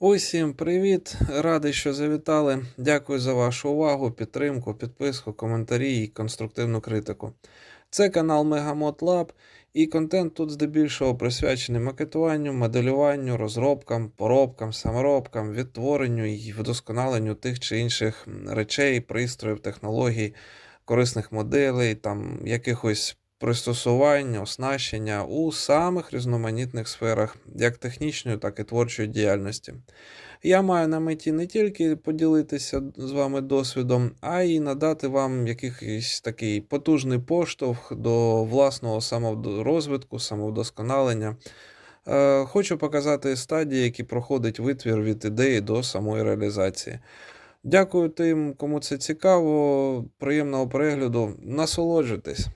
Усім привіт! Радий, що завітали. Дякую за вашу увагу, підтримку, підписку, коментарі і конструктивну критику. Це канал Megamod Lab, і контент тут здебільшого присвячений макетуванню, моделюванню, розробкам, поробкам, саморобкам, відтворенню і вдосконаленню тих чи інших речей, пристроїв, технологій, корисних моделей, там якихось пристосувань, оснащення у самих різноманітних сферах, як технічної, так і творчої діяльності. Я маю на меті не тільки поділитися з вами досвідом, а й надати вам якийсь такий потужний поштовх до власного саморозвитку, самовдосконалення. Е, Хочу показати стадії, які проходить витвір від ідеї до самої реалізації. Дякую тим, кому це цікаво. Приємного перегляду. Насолоджуйтесь.